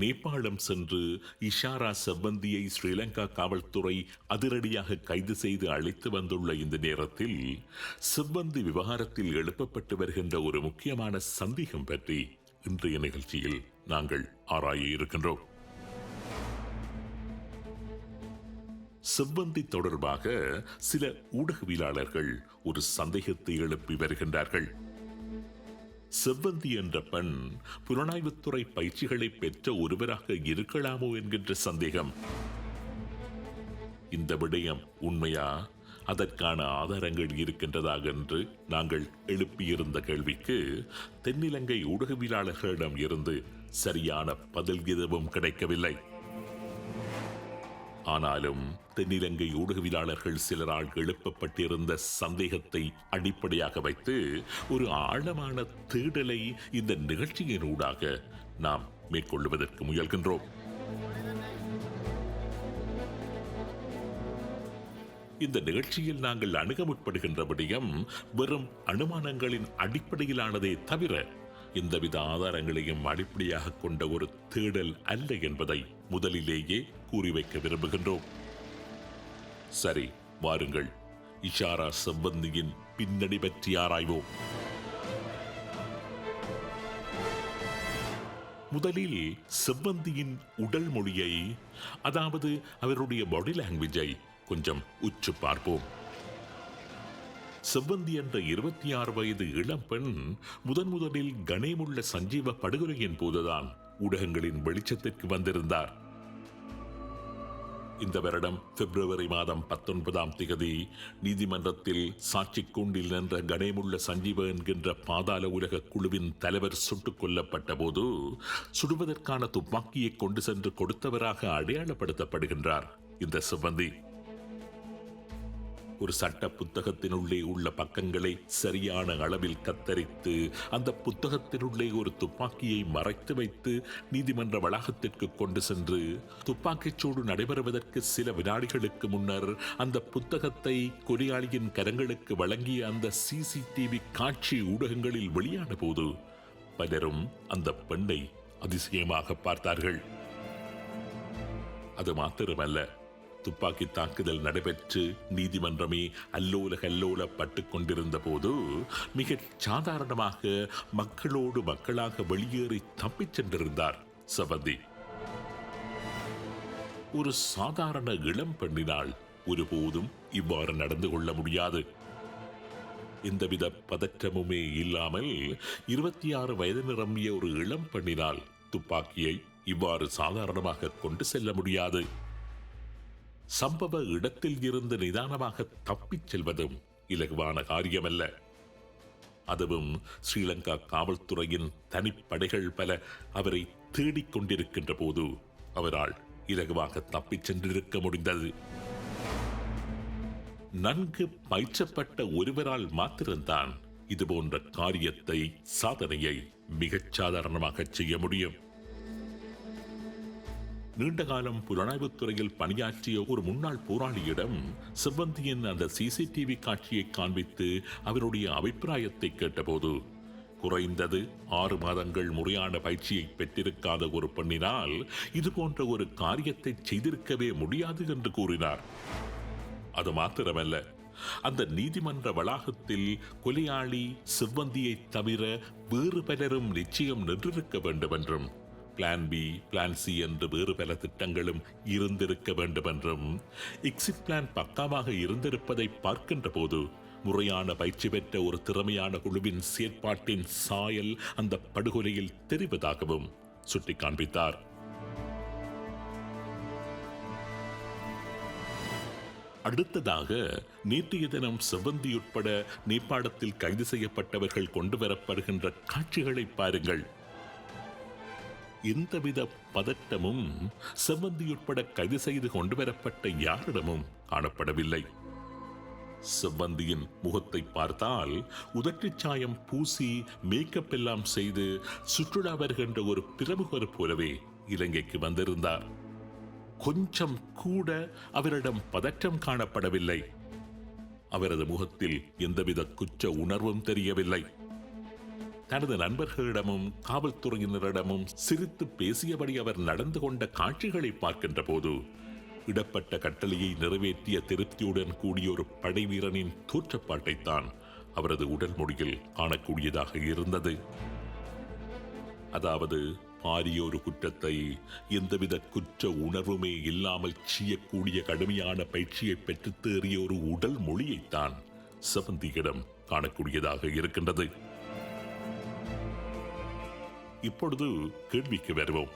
நேபாளம் சென்று இஷாரா செவ்வந்தியை ஸ்ரீலங்கா காவல்துறை அதிரடியாக கைது செய்து அழைத்து வந்துள்ள இந்த நேரத்தில் செவ்வந்தி விவகாரத்தில் எழுப்பப்பட்டு வருகின்ற ஒரு முக்கியமான சந்தேகம் பற்றி இன்றைய நிகழ்ச்சியில் நாங்கள் ஆராய இருக்கின்றோம். செவ்வந்தி தொடர்பாக சில ஊடகவியலாளர்கள் ஒரு சந்தேகத்தை எழுப்பி வருகின்றார்கள். செவ்வந்தி என்ற பெண் புலனாய்வுத்துறை பயிற்சிகளை பெற்ற ஒருவராக இருக்கலாமோ என்கின்ற சந்தேகம். இந்த விடயம் உண்மையா? அதற்கான ஆதாரங்கள் இருக்கின்றதாக என்று நாங்கள் எழுப்பியிருந்த கேள்விக்கு தென்னிலங்கை ஊடகவியலாளர்களிடம் இருந்து சரியான பதில் எதுவும் கிடைக்கவில்லை. ஆனாலும் தென்னிலங்கை ஊடகவியலாளர்கள் சிலரால் எழுப்பப்பட்டிருந்த சந்தேகத்தை அடிப்படையாக வைத்து ஒரு ஆழமான தேடலை இந்த நிகழ்ச்சியினூடாக நாம் மேற்கொள்வதற்கு முயல்கின்றோம். இந்த நிகழ்ச்சியில் நாங்கள் அணுக முற்படுகின்ற விடயம் வெறும் அனுமானங்களின் அடிப்படையிலானதே தவிர எந்தவித ஆதாரங்களையும் அடிப்படையாக கொண்ட ஒரு தேடல் அல்ல என்பதை முதலிலேயே கூறி வைக்க விரும்புகின்றோம். சரி வாருங்கள். இஷாரா செவ்வந்தியின் பின்னணி பற்றி ஆராய்வோம். முதலில் செவ்வந்தியின் உடல் மொழியை அதாவது அவருடைய பாடி லாங்குவேஜை கொஞ்சம் உச்சு பார்ப்போம். செவ்வந்தி என்ற இருபத்தி ஆறு வயது இளம்பெண் முதன் முதலில் கணேமுள்ள சஞ்சீவ படுகொலையின் போதுதான் ஊடகங்களின் வெளிச்சத்திற்கு வந்திருந்தார். இந்த வருடம் பிப்ரவரி மாதம் பத்தொன்பதாம் திகதி நீதிமன்றத்தில் சாட்சி கூண்டில் நின்ற கணேமுள்ள சஞ்சீவ என்கின்ற பாதாள உலக குழுவின் தலைவர் சுட்டுக் கொல்லப்பட்ட போது சுடுவதற்கான துப்பாக்கியை கொண்டு சென்று கொடுத்தவராக அடையாளப்படுத்தப்படுகின்றார். இந்த சிவந்தி ஒரு சட்ட புத்தகத்தினுள்ளே உள்ள பக்கங்களை சரியான அளவில் கத்தரித்து அந்த புத்தகத்தினுள்ளே ஒரு துப்பாக்கியை மறைத்து வைத்து நீதிமன்ற வளாகத்திற்கு கொண்டு சென்று துப்பாக்கிச் சூடு நடைபெறுவதற்கு சில வினாடிகளுக்கு முன்னர் அந்த புத்தகத்தை கொரியாளியின் கரங்களுக்கு வழங்கிய அந்த சிசிடிவி காட்சி ஊடகங்களில் வெளியான போது பலரும் அந்த பெண்ணை அதிசயமாக பார்த்தார்கள். அது மாத்திரமல்ல துப்பாக்கி தாக்குதல் நடைபெற்று நீதிமன்றமே அல்லோல கல்லோல பட்டு கொண்டிருந்த போது மிக சாதாரணமாக மக்களோடு மக்களாக வெளியேறி தப்பிச் சென்றிருந்தார் சவந்தி. ஒரு சாதாரண இளம் பெண்ணினால் ஒருபோதும் இவ்வாறு நடந்து கொள்ள முடியாது. எந்தவித பதற்றமுமே இல்லாமல் இருபத்தி ஆறு வயது நிரம்பிய ஒரு இளம் பெண்ணினால் துப்பாக்கியை இவ்வாறு சாதாரணமாக கொண்டு செல்ல முடியாது. சம்பவ இடத்தில் இருந்து நிதானமாக தப்பிச் செல்வதும் இலகுவான காரியமல்ல. அதுவும் ஸ்ரீலங்கா காவல்துறையின் தனிப்படைகள் பல அவரை தேடிக் கொண்டிருக்கின்ற போது அவரால் இலகுவாக தப்பிச் சென்றிருக்க முடிந்தது. நன்கு பயிற்சப்பட்ட ஒருவரால் மாத்திரம்தான் இதுபோன்ற காரியத்தை சாதனையை மிகச் சாதாரணமாக செய்ய முடியும். நீண்ட காலம் புலனாய்வுத் துறையில் பணியாற்றிய ஒரு முன்னாள் போராளியிடம் செவ்வந்தியின் அந்த சிசிடிவி காட்சியை காண்பித்து அவருடைய அபிப்பிராயத்தை கேட்டபோது குறைந்தது ஆறு மாதங்கள் முறையான பயிற்சியை பெற்றிருக்காத ஒரு பெண்ணினால் இது போன்ற ஒரு காரியத்தை செய்திருக்கவே முடியாது என்று கூறினார். அது மாத்திரமல்ல அந்த நீதிமன்ற வளாகத்தில் கொலையாளி செவ்வந்தியை தவிர வேறு பலரும் நிச்சயம் நின்றிருக்க வேண்டும் என்றும் பிளான் பி பிளான் சி என்று வேறு பல திட்டங்களும் இருந்திருக்க வேண்டும் என்றும் எக்ஸிட் பிளான் பக்காவாக இருந்திருப்பதை பார்க்கின்ற போது முறையான பயிற்சி பெற்ற ஒரு திறமையான குழுவின் செயற்பாட்டின் சாயல் அந்த படுகொலையில் தெரிவதாகவும் சுட்டி காண்பித்தார் அடுத்ததாக நேற்றைய தினம் செவ்வந்தி உட்பட நேபாளத்தில் கைது செய்யப்பட்டவர்கள் கொண்டு வரப்படுகின்ற காட்சிகளை பாருங்கள். எந்தவித பதட்டமும் செவ்வந்தி உட்பட கைது செய்து கொண்டு வரப்பட்ட யாரிடமும் காணப்படவில்லை. செவ்வந்தியின் முகத்தை பார்த்தால் உதட்டுச் சாயம் பூசி மேக்கப் எல்லாம் செய்து சுற்றுலா வருகின்ற ஒரு பிரமுகர் போலவே இலங்கைக்கு வந்திருந்தார். கொஞ்சம் கூட அவரிடம் பதற்றம் காணப்படவில்லை. அவரது முகத்தில் எந்தவித குற்ற உணர்வும் தெரியவில்லை. தனது நண்பர்களிடமும் காவல்துறையினரிடமும் சிரித்து பேசியபடி அவர் நடந்து கொண்ட காட்சிகளை பார்க்கின்ற போது இடப்பட்ட கட்டளையை நிறைவேற்றிய திருப்தியுடன் கூடிய ஒரு படைவீரனின் தோற்றப்பாட்டைத்தான் அவரது உடல் மொழியில் காணக்கூடியதாக இருந்தது. அதாவது பாரிய ஒரு குற்றத்தை எந்தவித குற்ற உணர்வுமே இல்லாமல் செய்யக்கூடிய கடுமையான பயிற்சியை பெற்றுத் தேறிய ஒரு உடல் மொழியைத்தான் செவந்தியிடம் காணக்கூடியதாக இருக்கின்றது. இப்பொழுது கேள்விக்கு வருவோம்.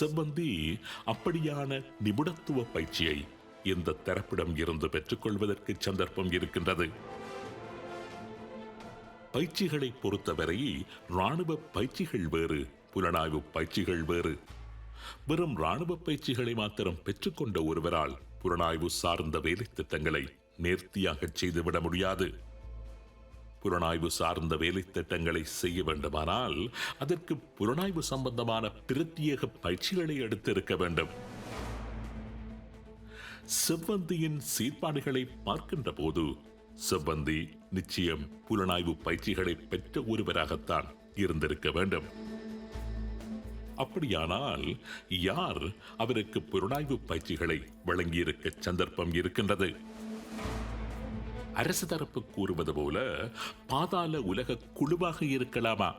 செவ்வந்தி அப்படியான நிபுணத்துவ பயிற்சியை இந்த தரப்பிடம் இருந்து பெற்றுக்கொள்வதற்கு சந்தர்ப்பம் இருக்கின்றது? பயிற்சிகளை பொறுத்தவரை ராணுவ பயிற்சிகள் வேறு புலனாய்வு பயிற்சிகள் வேறு. வெறும் ராணுவ பயிற்சிகளை மாத்திரம் பெற்றுக்கொண்ட ஒருவரால் புலனாய்வு சார்ந்த வேலை திட்டங்களை நேர்த்தியாக செய்துவிட முடியாது. புலனாய்வு சார்ந்த வேலை திட்டங்களை செய்ய வேண்டுமானால் அதற்கு புலனாய்வு சம்பந்தமான பிரத்யேக பயிற்சிகளை எடுத்திருக்க வேண்டும். செவ்வந்தியின் சீர்பாடுகளை பார்க்கின்ற போது செவ்வந்தி நிச்சயம் புலனாய்வு பயிற்சிகளை பெற்ற ஒருவராகத்தான் இருந்திருக்க வேண்டும். அப்படியானால் யார் அவருக்கு புலனாய்வு பயிற்சிகளை வழங்கியிருக்க சந்தர்ப்பம் இருக்கின்றது? அரசு தரப்பு கூறுவது போல பாதாள உலக குழுவாக இருக்கலாமா?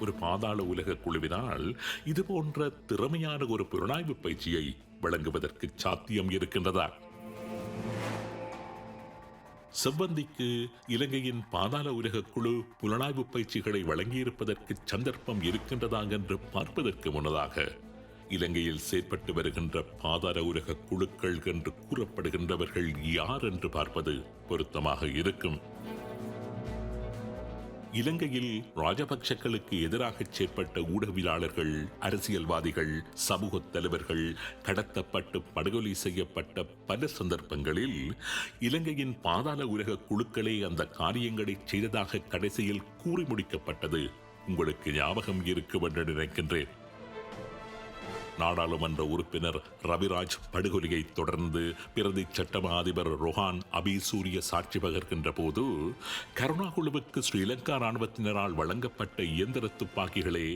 ஒரு பாதாள உலக குழுவினால் இது போன்ற திறமையான ஒரு புலனாய்வு பயிற்சியை வழங்குவதற்கு சாத்தியம் இருக்கின்றதா? செவ்வந்திக்கு இலங்கையின் பாதாள உலக குழு புலனாய்வு பயிற்சிகளை வழங்கியிருப்பதற்கு சந்தர்ப்பம் இருக்கின்றதா என்று பார்ப்பதற்கு முன்னதாக இலங்கையில் செயற்பட்டு வருகின்ற பாதார உலக குழுக்கள் என்று கூறப்படுகின்றவர்கள் யார் என்று பார்ப்பது பொருத்தமாக இருக்கும். இலங்கையில் ராஜபக்சக்களுக்கு எதிராக செயற்பட்ட ஊடகவியலாளர்கள் அரசியல்வாதிகள் சமூக தலைவர்கள் கடத்தப்பட்டு படுகொலை செய்யப்பட்ட பல சந்தர்ப்பங்களில் இலங்கையின் பாதாள உலக குழுக்களே அந்த காரியங்களை செய்ததாக கடைசியில் கூறி முடிக்கப்பட்டது. உங்களுக்கு ஞாபகம் இருக்கும் என்று நினைக்கின்றேன். நாடாளுமன்ற உறுப்பினர் ரவிராஜ் படுகொலையை தொடர்ந்து பிரதி சட்டமா அதிபர் ரொஹான் அபிசூரிய சாட்சி பகர்கின்ற போது கருணா குழுவுக்கு ஸ்ரீலங்கா ராணுவத்தினரால் வழங்கப்பட்ட இயந்திர துப்பாக்கிகளே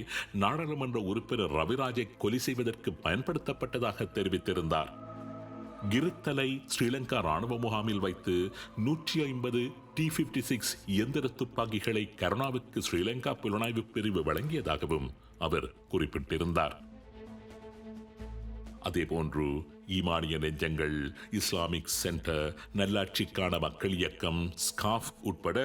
நாடாளுமன்ற உறுப்பினர் ரவிராஜை கொலை செய்வதற்கு பயன்படுத்தப்பட்டதாக தெரிவித்திருந்தார். கிருத்தலை ஸ்ரீலங்கா ராணுவ முகாமில் வைத்து நூற்றி ஐம்பது டி பிப்டி சிக்ஸ் இயந்திர துப்பாக்கிகளை கருணாவுக்கு ஸ்ரீலங்கா புலனாய்வு பிரிவு வழங்கியதாகவும் அவர் குறிப்பிட்டிருந்தார். அதேபோன்று ஈமானிய நெஞ்சங்கள் இஸ்லாமிக் சென்டர் நல்லாட்சிக்கான மக்கள் இயக்கம் ஸ்காஃப் உட்பட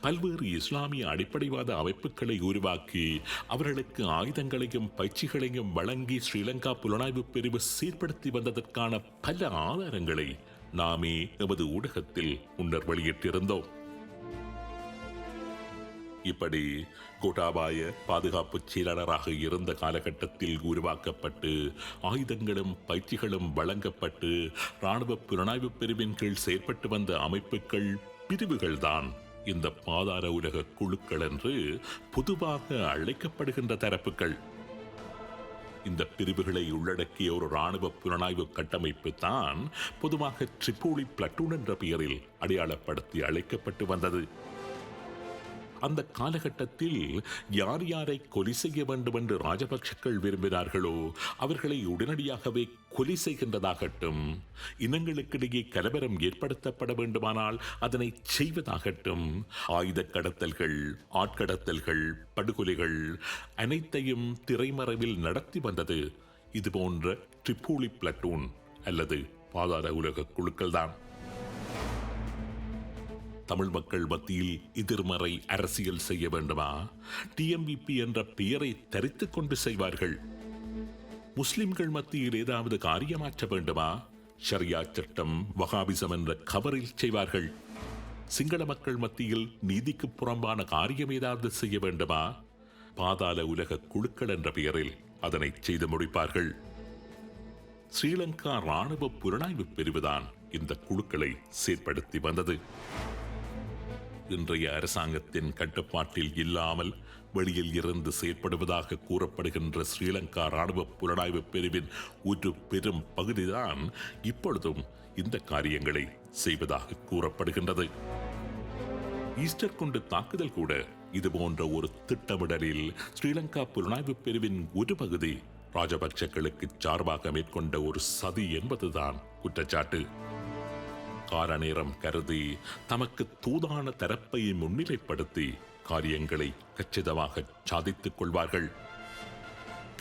பல்வேறு இஸ்லாமிய அடிப்படைவாத அமைப்புகளை உருவாக்கி அவர்களுக்கு ஆயுதங்களையும் பயிற்சிகளையும் வழங்கி ஸ்ரீலங்கா புலனாய்வு பிரிவு சீர்படுத்தி வந்ததற்கான பல ஆதாரங்களை நாமே எமது ஊடகத்தில் முன்னர் வெளியிட்டிருந்தோம். இப்படி கோட்டாபாய பாதுகாப்பு செயலாளராக இருந்த காலகட்டத்தில் உருவாக்கப்பட்டு ஆயுதங்களும் பயிற்சிகளும் வழங்கப்பட்டு ராணுவ புலனாய்வு பிரிவின் கீழ் செயற்பட்டு வந்த அமைப்புகள் பிரிவுகள்தான். இந்த பாதார உலக குழுக்கள் என்று பொதுவாக அழைக்கப்படுகின்ற தரப்புகள். இந்த பிரிவுகளை உள்ளடக்கிய ஒரு இராணுவ புலனாய்வு கட்டமைப்பு தான் பொதுவாக ட்ரிப்போலி பிளட்டூன் என்ற பெயரில் அடையாளப்படுத்தி அழைக்கப்பட்டு வந்தது. அந்த காலகட்டத்தில் யார் யாரை கொலை செய்ய வேண்டும் என்று ராஜபக்ஷக்கள் விரும்பினார்களோ அவர்களை உடனடியாகவே கொலை செய்கின்றதாகட்டும். இனங்களுக்கிடையே கலவரம் ஏற்படுத்தப்பட வேண்டுமானால் அதனை செய்வதாகட்டும். ஆயுத கடத்தல்கள் ஆட்கடத்தல்கள் படுகொலைகள் அனைத்தையும் திரைமறைவில் நடத்தி வந்தது. இது போன்ற ட்ரிப்போலி பிளட்டூன் அல்லது பாதாள உலக குழுக்கள்தான். தமிழ் மக்கள் மத்தியில் எதிர்மறை அரசியல் செய்ய வேண்டுமா? டிஎம்பிபி என்ற பெயரை தரித்துக் கொண்டு செய்வார்கள். முஸ்லிம்கள் மத்தியில் ஏதாவது காரியமாற்ற வேண்டுமா? ஷரியா சட்டம் வகாபிசம் என்ற கவரில் செய்வார்கள். சிங்கள மக்கள் மத்தியில் நீதிக்கு புறம்பான காரியம் ஏதாவது செய்ய வேண்டுமா? பாதாள உலக குழுக்கள் என்ற பெயரில் அதனை செய்து முடிப்பார்கள். ஸ்ரீலங்கா ராணுவ புலனாய்வு பிரிவுதான் இந்த குழுக்களை செயற்படுத்தி வந்தது. இன்றைய அரசாங்கத்தின் கட்டுப்பாட்டில் இல்லாமல் வெளியில் இருந்து செயற்படுவதாக கூறப்படுகின்ற ஸ்ரீலங்கா ராணுவ புலனாய்வு பிரிவின் ஒரு பெரும் பகுதிதான் இப்பொழுதும் இந்த காரியங்களை செய்வதாக கூறப்படுகின்றது. ஈஸ்டர் கொண்டு தாக்குதல் கூட இது போன்ற ஒரு திட்டமிடலில் ஸ்ரீலங்கா புலனாய்வு பிரிவின் ஒரு பகுதி ராஜபக்சக்களுக்கு சார்பாக மேற்கொண்ட ஒரு சதி என்பதுதான் குற்றச்சாட்டு. கார நேரம் கருதி தமக்கு தூதான தரப்பை முன்னிலைப்படுத்தி காரியங்களை கச்சிதமாக சாதித்துக் கொள்வார்கள்.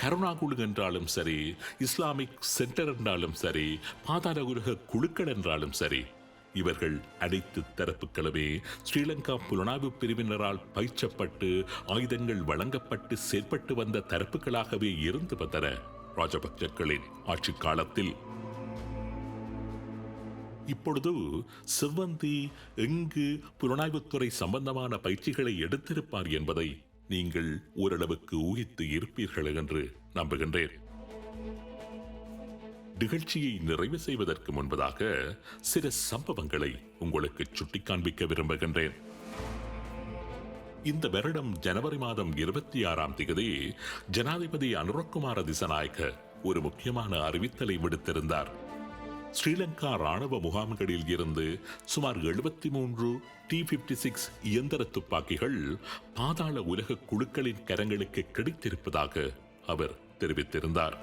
கருணாகுழு என்றாலும் சரி இஸ்லாமிக் சென்டர் என்றாலும் சரி பாதாள உலக குழுக்கள் என்றாலும் சரி இவர்கள் அனைத்து தரப்புகளுமே ஸ்ரீலங்கா புலனாய்வு பிரிவினரால் பயிற்சப்பட்டு ஆயுதங்கள் வழங்கப்பட்டு செயற்பட்டு வந்த தரப்புகளாகவே இருந்து வந்தன ராஜபக்சக்களின் ஆட்சி காலத்தில். இப்பொழுது செவ்வந்தி எங்கு புலனாய்வுத்துறை சம்பந்தமான பயிற்சிகளை எடுத்திருப்பார் என்பதை நீங்கள் ஓரளவுக்கு ஊகித்து இருப்பீர்கள் என்று நம்புகின்றேன். நிகழ்ச்சியை நிறைவு செய்வதற்கு முன்பதாக சில சம்பவங்களை உங்களுக்கு சுட்டி காண்பிக்க விரும்புகின்றேன். இந்த வருடம் ஜனவரி மாதம் இருபத்தி ஆறாம் தேதி ஜனாதிபதி அனுரகுமார திசநாயக்க ஒரு முக்கியமான அறிவித்தலை விடுத்திருந்தார். ஸ்ரீலங்கா ராணுவ முகாம்களில் இருந்து சுமார் எழுபத்தி மூன்று டி பிப்டி சிக்ஸ் இயந்திர துப்பாக்கிகள் பாதாள உலக குழுக்களின் கரங்களுக்கு கிடைத்திருப்பதாக அவர் தெரிவித்திருந்தார்.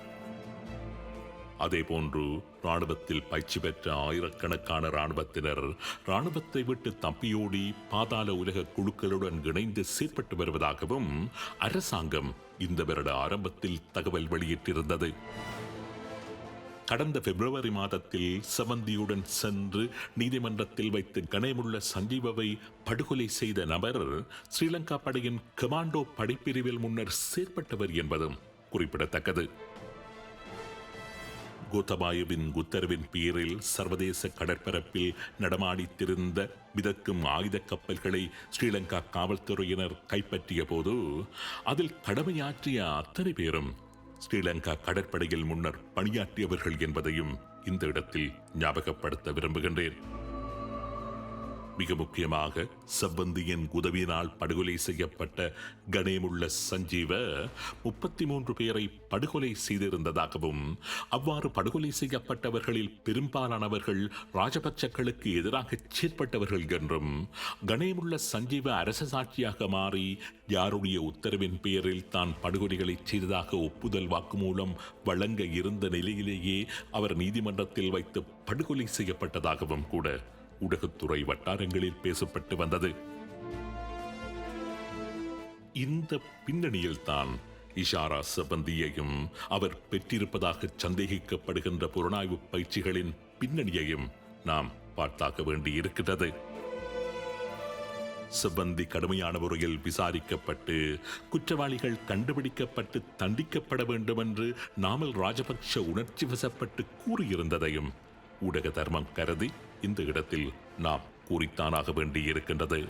அதேபோன்று ராணுவத்தில் பயிற்சி பெற்ற ஆயிரக்கணக்கான ராணுவத்தினர் ராணுவத்தை விட்டு தப்பியோடி பாதாள உலக குழுக்களுடன் இணைந்து செயற்பட்டு வருவதாகவும் அரசாங்கம் இந்த வருட ஆரம்பத்தில் தகவல் வெளியிட்டிருந்தது. கடந்த பிப்ரவரி மாதத்தில் சவந்தியுடன் சென்று நீதிமன்றத்தில் வைத்து கணேமுள்ள சஞ்சீவவை படுகொலை செய்த நபர் ஸ்ரீலங்கா படையின் கமாண்டோ படைப்பிரிவில் முன்னர் செயற்பட்டவர் என்பதும் குறிப்பிடத்தக்கது. கோத்தபாயுவின் உத்தரவின் பேரில் சர்வதேச கடற்பரப்பில் நடமாடித்திருந்த மிதக்கும் ஆயுத கப்பல்களை ஸ்ரீலங்கா காவல்துறையினர் கைப்பற்றிய போது அதில் கடமையாற்றிய அத்தனை பேரும் ஸ்ரீலங்கா கடற்படையில் முன்னர் பணியாற்றியவர்கள் என்பதையும் இந்த இடத்தில் ஞாபகப்படுத்த விரும்புகின்றேன். மிக முக்கியமாக செவ்வந்தியின் உதவியினால் படுகொலை செய்யப்பட்ட கணேமுள்ள சஞ்சீவ முப்பத்தி மூன்று பேரை படுகொலை செய்திருந்ததாகவும் அவ்வாறு படுகொலை செய்யப்பட்டவர்களில் பெரும்பாலானவர்கள் ராஜபக்சக்களுக்கு எதிராக செயற்பட்டவர்கள் என்றும் கணேமுள்ள சஞ்சீவ அரச சாட்சியாக மாறி யாருடைய உத்தரவின் பெயரில் தான் படுகொலைகளை செய்ததாக ஒப்புதல் வாக்குமூலம் வழங்க இருந்த நிலையிலேயே அவர் நீதிமன்றத்தில் வைத்து படுகொலை செய்யப்பட்டதாகவும் கூட ஊடகத்துறை வட்டாரங்களில் பேசப்பட்டு வந்தது. இந்த பின்னணியில்தான் இஷாரா சபந்தியையும் அவர் பெற்றிருப்பதாக சந்தேகிக்கப்படுகின்ற புலனாய்வு பயிற்சிகளின் பின்னணியையும் நாம் பார்த்தாக்க வேண்டி இருக்கிறது செவ்வந்தி கடுமையான முறையில் விசாரிக்கப்பட்டு குற்றவாளிகள் கண்டுபிடிக்கப்பட்டு தண்டிக்கப்பட வேண்டும் என்று நாமல் ராஜபக்ஷ உணர்ச்சி வசப்பட்டு கூறியிருந்ததையும் ஊடக தர்மம் கருதி இந்த இடத்தில் நாம் கூறித்தானாக வேண்டியிருக்கின்றது.